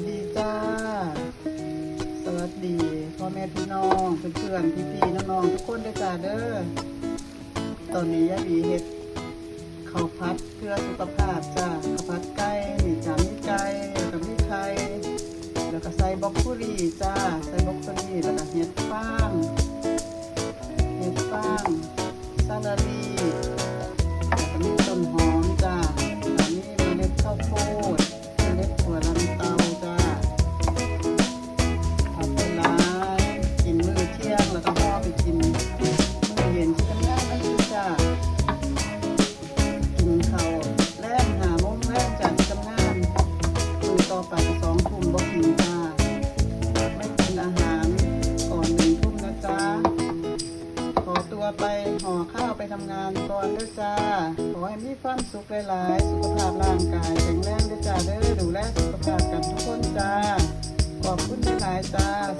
สดีจ้า สวัสดีพ่อแม่พี่น้องเพื่อนๆพี่ๆน้องๆทุกคนด้วยจ้าเด้อ ตอนนี้ยายบีเฮ็ดข้าวพัดเพื่อสุขภาพจ้าข้าวพัดไก่นี่จ้ามีไก่แล้วก็มีไข่แล้วก็ใส่บรอกโคลีจ้าใส่ ไปสองทุ่มบ่กินจ้าไม่กินอาหารก่อนหนึ่งทุ่มนะจ้าขอตัวไปห่อข้าวไปทำงานก่อนเด้อจ้าขอให้มีความสุขหลายๆสุขภาพร่างกายแข็งแรงเด้อจ้าเด้อดูแลสุขภาพกันทุกคนจ้าขอบคุณหลายๆจ้าสวัสดีจ้า